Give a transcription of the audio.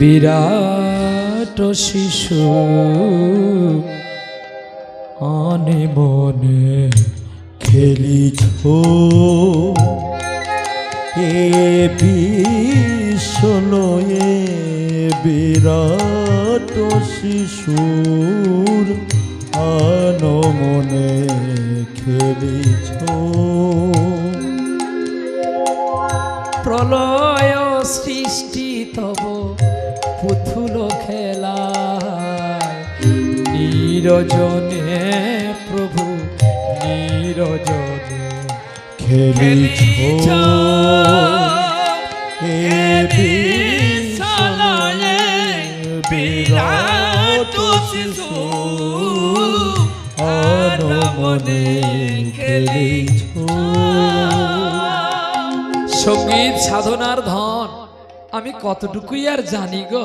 বিরাট শিশু আনে মনে খেলিছ। এ বিশ্বলয়ে বিরাট শিশুর আনমনে খেলিছ। প্রলয় সৃষ্টি তব পুথুল খেলা। নিরজনে প্রভু নিরজনে খেলিছ আনমনে খেলিছ। সংগীত সাধনার ধন। আমি কতটুকুই আর জানি গো?